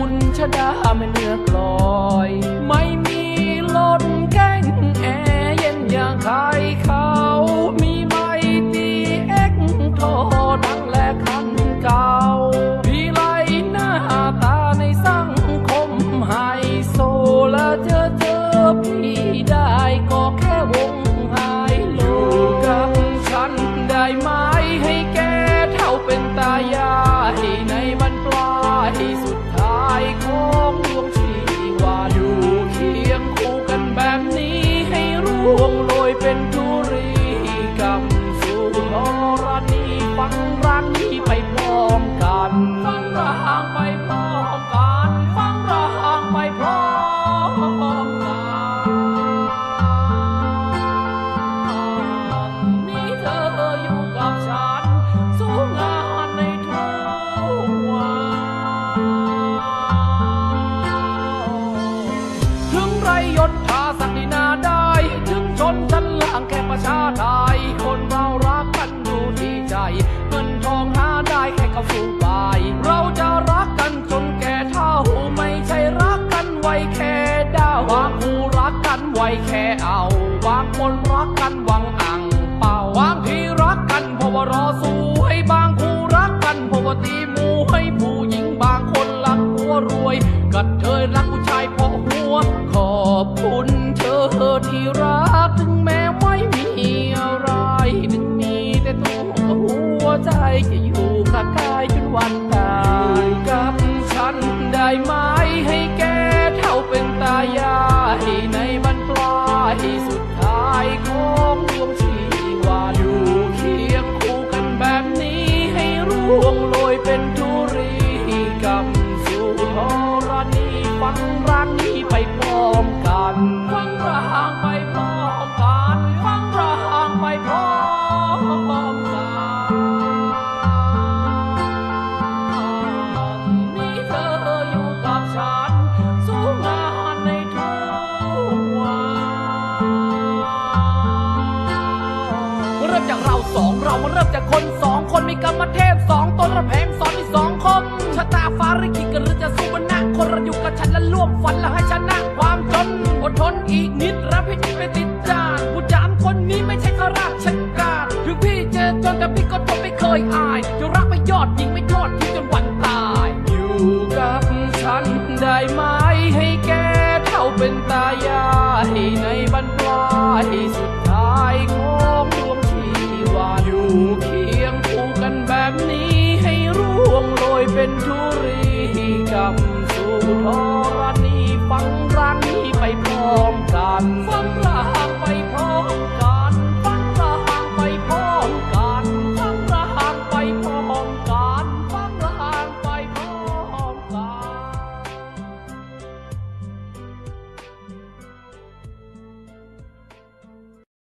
คุณชดาไม่เนื้อกลอย ไม่มีลดแก้งแอเย็นอย่างใครเขา มีไม่ตีเอ็กโทดังและคันเก่าพี่ไลหน้าตาในสังคมไฮโซและเจอเจอพี่ได้ก็แค่วงไฮโลกับฉันได้ไหมให้แกเท่าเป็นตายายในบันปลาย ล่างแค่ประชาไทยคนเรารักกันอยู่ที่ใจเงินทองหาได้แค่กระฟูบาย เราจะรักกันจนแก่เท่าไม่ใช่รักกันไว้แค่ดาวบางคู่รักกันไว้แค่เอาบางคนรักกันหวังอ่างเป่าบางที่รักกันเพราะว่ารอ จากเราสองเรามาเริ่มจากคนสองคนมีกรรมเทพสองตนระแพงสอนที่สองคมชะตาฟ้าริกิกันหรือจะสู้บนหน้าคนเราอยู่กับฉันและร่วมฝันและให้ชนะความจนอดทนอีกนิดรับพี่ไปติดจานผู้จามคนนี้ไม่ใช่ข้าราชการถึงพี่เจอจนแต่พี่ก็ทนไม่เคยอายจะรักไม่ยอดยิงไม่ทอดทิ้งจนวันตาย อยู่กับฉันได้ไหม จำสู่ธรณีฟังรังนี้ไปพร้อมกัน ฟังลาไปพร้อม